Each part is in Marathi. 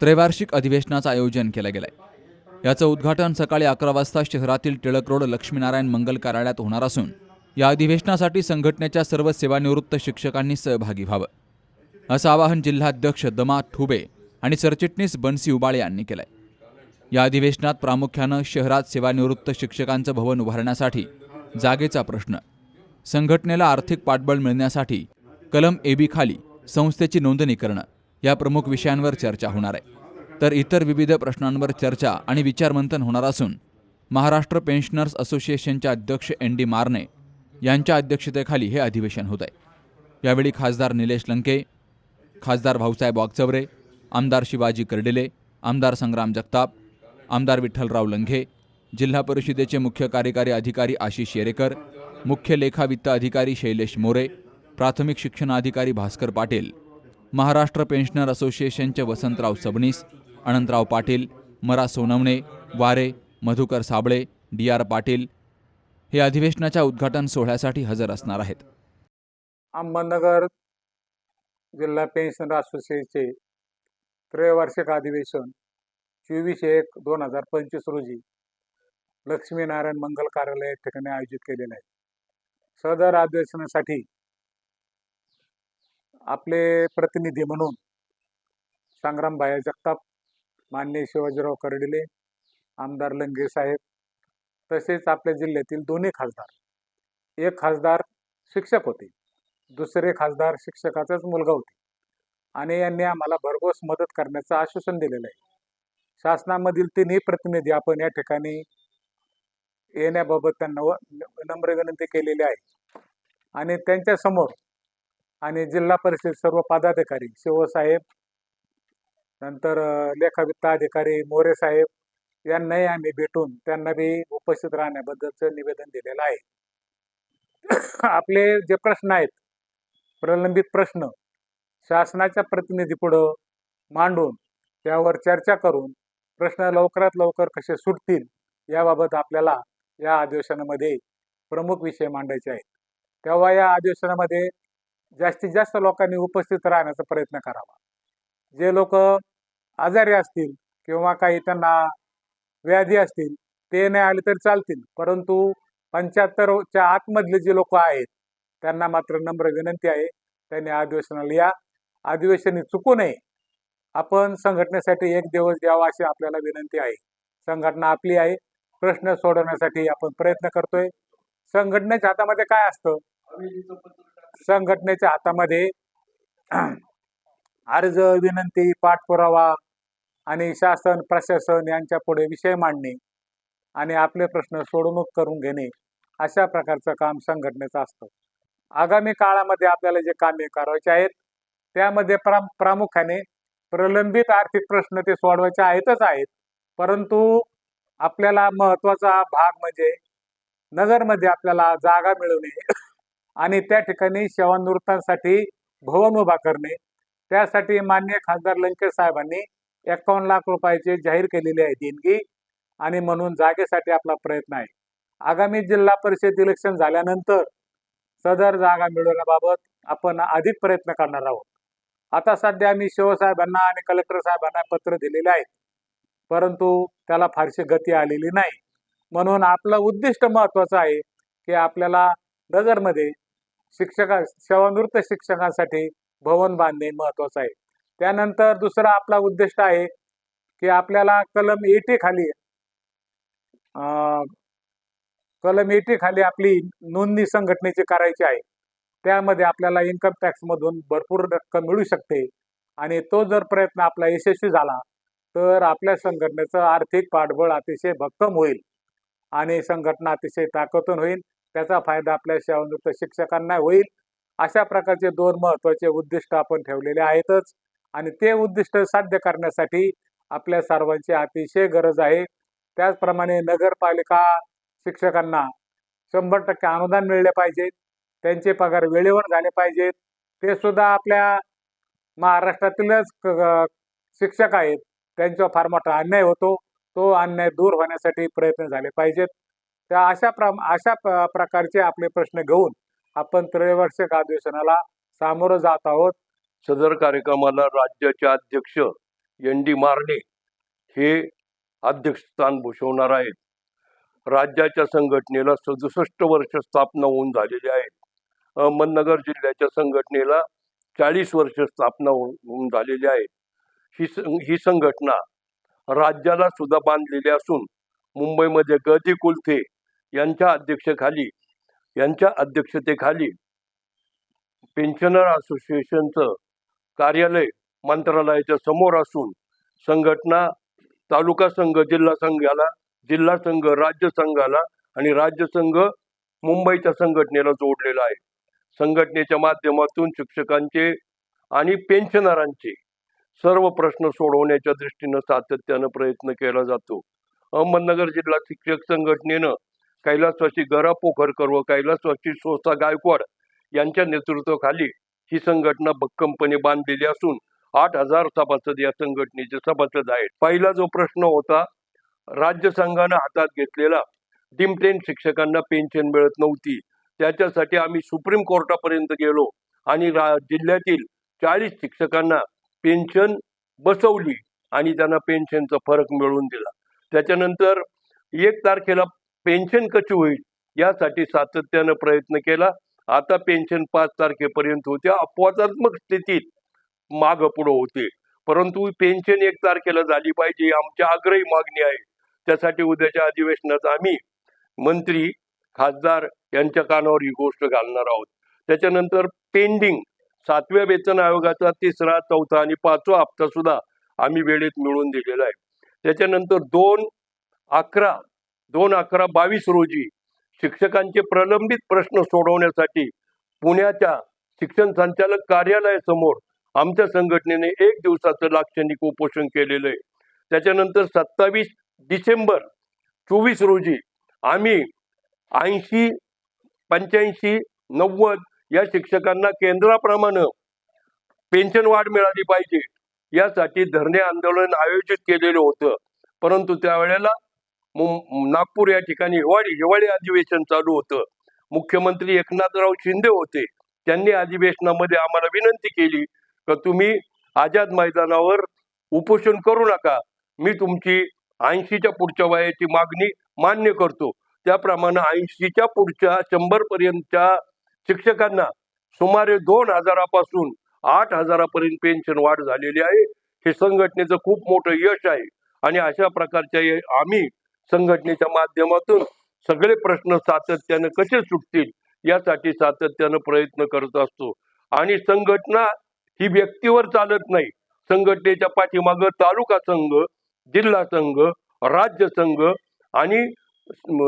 त्रैवार्षिक अधिवेशनाचं आयोजन केलं गेलंय. याचं उद्घाटन सकाळी अकरा वाजता शहरातील टिळक रोड लक्ष्मीनारायण मंगल कार्यालयात होणार असून या अधिवेशनासाठी संघटनेच्या सर्व सेवानिवृत्त शिक्षकांनी सहभागी व्हावं. असं आवाहन जिल्हाध्यक्ष दमा ठुबे आणि सरचिटणीस बनसी उबाळे यांनी केलंय. या अधिवेशनात प्रामुख्यानं शहरात सेवानिवृत्त शिक्षकांचं भवन उभारण्यासाठी जागेचा प्रश्न संघटनेला आर्थिक पाठबळ मिळण्यासाठी कलम एबी खाली संस्थेची नोंदणी करणं या प्रमुख विषयांवर चर्चा होणार आहे. तर इतर विविध प्रश्नांवर चर्चा आणि विचारमंथन होणार असून महाराष्ट्र पेन्शनर्स असोसिएशनच्या अध्यक्ष एन डी मारने यांच्या अध्यक्षतेखाली हे अधिवेशन होत आहे. यावेळी खासदार निलेश लंके खासदार भाऊसाहेब वागचवरे आमदार शिवाजी कर्डिले आमदार संग्राम जगताप आमदार विठ्ठलराव लंघे जिल्हा परिषदेचे मुख्य कार्यकारी अधिकारी आशिष शेरेकर मुख्य लेखा वित्त अधिकारी शैलेश मोरे प्राथमिक शिक्षणाधिकारी भास्कर पाटील महाराष्ट्र पेन्शनर असोसिएशनचे वसंतराव सबनीस अनंतराव पाटील मरा सोनवणे वारे मधुकर साबळे डी आर पाटील हे अधिवेशनाच्या उद्घाटन सोहळ्यासाठी हजर असणार आहेत. अहमदनगर जिल्हा पेन्शनर असोसिएशनचे त्रैवार्षिक अधिवेशन चोवीस एक दोन हजार पंचवीस रोजी लक्ष्मीनारायण मंगल कार्यालय या ठिकाणी आयोजित केलेलं आहे. सदर अधिवेशनासाठी आपले प्रतिनिधी म्हणून संग्रामभाई जगताप मान्य शिवाजीराव कर्डिले आमदार लंगे साहेब तसेच आपल्या जिल्ह्यातील दोन्ही खासदार. एक खासदार शिक्षक होते दुसरे खासदार शिक्षकाचाच मुलगा होते. आणि यांनी आम्हाला भरघोस मदत करण्याचं आश्वासन दिलेलं आहे. शासनामधील तिन्ही प्रतिनिधी आपण या ठिकाणी येण्याबाबत त्यांना व नम्र विनंती केलेली आहे. आणि त्यांच्यासमोर आणि जिल्हा परिषद सर्व पदाधिकारी शिवसाहेब नंतर लेखावित्त अधिकारी मोरे साहेब यांनाही आम्ही भेटून त्यांना बी उपस्थित राहण्याबद्दलचं निवेदन दिलेलं आहे. आपले जे प्रश्न आहेत प्रलंबित प्रश्न शासनाच्या प्रतिनिधीपुढं मांडून त्यावर चर्चा करून प्रश्न लवकरात लवकर कसे सुटतील याबाबत आपल्याला या अधिवेशनामध्ये प्रमुख विषय मांडायचे आहेत. तेव्हा या अधिवेशनामध्ये जास्तीत जास्त लोकांनी उपस्थित राहण्याचा प्रयत्न करावा. जे लोक आजारी असतील किंवा काही त्यांना व्याधी असतील ते नाही आले तरी चालतील. परंतु पंच्याहत्तरच्या आतमधले जे लोक आहेत त्यांना मात्र नम्र विनंती आहे त्यांनी अधिवेशनाला या. अधिवेशनी चुकू नये. आपण संघटनेसाठी एक दिवस द्यावा अशी आपल्याला विनंती आहे. संघटना आपली आहे. प्रश्न सोडवण्यासाठी आपण प्रयत्न करतोय. संघटनेच्या हातामध्ये काय असतं? संघटनेच्या हातामध्ये अर्ज विनंती पाठपुरावा आणि शासन प्रशासन यांच्या पुढे विषय मांडणे आणि आपले प्रश्न सोडवणूक करून घेणे अशा प्रकारचं काम संघटनेचं असतं. आगामी काळामध्ये आपल्याला जे कामे करायचे आहेत त्यामध्ये प्रा प्रामुख्याने प्रलंबित आर्थिक प्रश्न ते सोडवायचे आहेतच आहेत. परंतु आपल्याला महत्त्वाचा भाग म्हणजे नगरमध्ये आपल्याला जागा मिळवणे आणि त्या ठिकाणी सेवानिवृत्तांसाठी भवन उभा करणे. त्यासाठी मान्य खासदार लंकेश साहेबांनी एकावन्न लाख रुपयाचे जाहीर केलेली आहे देणगी आणि म्हणून जागेसाठी आपला प्रयत्न आहे. आगामी जिल्हा परिषद इलेक्शन झाल्यानंतर सदर जागा मिळवण्याबाबत आपण अधिक प्रयत्न करणार आहोत. आता सध्या आम्ही शिवसाहेबांना आणि कलेक्टर साहेबांना पत्र दिलेले आहेत. परंतु त्याला फारशी गती आलेली नाही. म्हणून आपलं उद्दिष्ट महत्वाचं आहे की आपल्याला नगरमध्ये शिक्षका सेवानिवृत्त शिक्षकांसाठी भवन बांधणे महत्वाचं आहे. त्यानंतर दुसरा आपला उद्दिष्ट आहे की आपल्याला कलम एटी खाली कलम एटी खाली आपली नोंदणी संघटनेची करायची आहे. त्यामध्ये आपल्याला इन्कम टॅक्समधून भरपूर रक्कम मिळू शकते आणि तो जर प्रयत्न आपला यशस्वी झाला तर आपल्या संघटनेचं आर्थिक पाठबळ अतिशय भक्कम होईल आणि संघटना अतिशय ताकदून होईल. त्याचा फायदा आपल्या सेवानिवृत्त शिक्षकांना होईल. अशा प्रकारचे दोन महत्त्वाचे उद्दिष्ट आपण ठेवलेले आहेतच. आणि ते उद्दिष्ट साध्य करण्यासाठी आपल्या सर्वांची अतिशय गरज आहे. त्याचप्रमाणे नगरपालिका शिक्षकांना शंभर टक्के अनुदान मिळले पाहिजेत त्यांचे पगार वेळेवर झाले पाहिजेत. ते सुद्धा आपल्या महाराष्ट्रातीलच शिक्षक आहेत. त्यांचा फार मोठा अन्याय होतो. तो अन्याय दूर होण्यासाठी प्रयत्न झाले पाहिजेत. त्या अशा प्र अशा प- प्रकारचे आपले प्रश्न घेऊन आपण त्रैवार्षिक अधिवेशनाला सामोरं जात आहोत. सदर कार्यक्रमाला राज्याचे अध्यक्ष एन डी मारणे हे अध्यक्षस्थान भूषवणार आहेत. राज्याच्या संघटनेला सदुसष्ट वर्ष स्थापना होऊन झालेली आहेत. अहमदनगर जिल्ह्याच्या संघटनेला चाळीस वर्ष स्थापना होऊन होऊन झालेली आहे. ही सं- ही संघटना राज्याला सुद्धा बांधलेली असून मुंबईमध्ये गदी कुलथे यांच्या अध्यक्षेखाली यांच्या अध्यक्षतेखाली पेन्शनर असोसिएशनचं कार्यालय मंत्रालयाच्या समोर असून संघटना तालुका संघ जिल्हा संघाला जिल्हा संघ राज्य संघाला आणि राज्य संघ मुंबईच्या संघटनेला जोडलेला आहे. संघटनेच्या माध्यमातून शिक्षकांचे आणि पेन्शनरांचे सर्व प्रश्न सोडवण्याच्या दृष्टीनं सातत्यानं प्रयत्न केला जातो. अहमदनगर जिल्हा शिक्षक संघटनेनं कैलासवासी गरा पोखरकर व कैलासवासी सोसा गायकवाड यांच्या नेतृत्वाखाली ही संघटना भक्कमपणे बांधलेली असून आठ हजार सभासद या संघटनेचे सभासद आहेत. पहिला जो प्रश्न होता राज्य संघानं हातात घेतलेला डिमटेन शिक्षकांना पेन्शन मिळत नव्हती. त्याच्यासाठी आम्ही सुप्रीम कोर्टापर्यंत गेलो आणि रा जिल्ह्यातील चाळीस शिक्षकांना पेन्शन बसवली आणि त्यांना पेन्शनचा फरक मिळवून दिला. त्याच्यानंतर एक तारखेला पेन्शन कशी होईल यासाठी सातत्यानं प्रयत्न केला. आता पेन्शन पाच तारखेपर्यंत होते. अपवादात्मक स्थितीत मागं पुढं होते. परंतु पेन्शन एक तारखेला झाली पाहिजे आमची आग्रही मागणी आहे. त्यासाठी उद्याच्या अधिवेशनात आम्ही मंत्री खासदार यांच्या कानावर ही गोष्ट घालणार आहोत. त्याच्यानंतर पेंडिंग सातव्या वेतन आयोगाचा तिसरा चौथा आणि पाचवा हप्ता सुद्धा आम्ही वेळेत मिळवून दिलेला आहे. त्याच्यानंतर दोन अकरा दोन अकरा बावीस रोजी शिक्षकांचे प्रलंबित प्रश्न सोडवण्यासाठी पुण्याच्या शिक्षण संचालक कार्यालयासमोर आमच्या संघटनेने एक दिवसाचं लाक्षणिक उपोषण केलेलं आहे. त्याच्यानंतर सत्तावीस डिसेंबर चोवीस रोजी आम्ही ऐंशी पंच्याऐंशी नव्वद या शिक्षकांना केंद्राप्रमाणे पेन्शन वाढ मिळाली पाहिजे यासाठी धरणे आंदोलन आयोजित केलेलं होतं. परंतु त्यावेळेला नागपूर या ठिकाणी हिवाळी हिवाळी अधिवेशन चालू होतं. मुख्यमंत्री एकनाथराव शिंदे होते. त्यांनी अधिवेशनामध्ये आम्हाला विनंती केली का तुम्ही आझाद मैदानावर उपोषण करू नका. मी तुमची ऐंशीच्या पुढच्या वयाची मागणी मान्य करतो. त्याप्रमाणे ऐंशीच्या पुढच्या शंभर पर्यंतच्या शिक्षकांना सुमारे दोन हजारापासून आठ हजारापर्यंत पेन्शन वाढ झालेली आहे. हे संघटनेचं खूप मोठं यश आहे. आणि अशा प्रकारच्या आम्ही संघटनेच्या माध्यमातून सगळे प्रश्न सातत्यानं कसे सुटतील यासाठी सातत्यानं प्रयत्न करत असतो. आणि संघटना ही व्यक्तीवर चालत नाही. संघटनेच्या पाठीमागं तालुका संघ जिल्हा संघ राज्य संघ आणि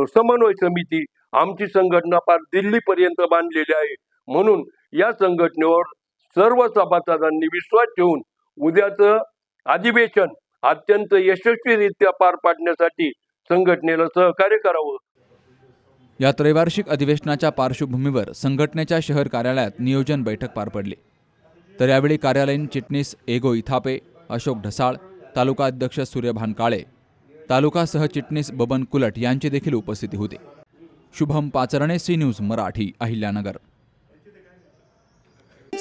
समन्वय समिती आमची संघटना फार दिल्लीपर्यंत बांधलेली आहे. म्हणून या संघटनेवर सर्व सभासदांनी विश्वास ठेवून उद्याचं अधिवेशन अत्यंत यशस्वीरित्या पार पाडण्यासाठी संघटनेला सहकार्य करावं. या त्रैवार्षिक अधिवेशनाच्या पार्श्वभूमीवर संघटनेच्या शहर कार्यालयात नियोजन बैठक पार पडली. तर यावेळी कार्यालयीन चिटणीस एगो इथापे अशोक ढसाळ तालुका अध्यक्ष सूर्यभान काळे तालुका सहचिटणीस बबन कुलट यांची देखील उपस्थिती होती. Shubham Pacharne C news Marathi Ahilyanagar.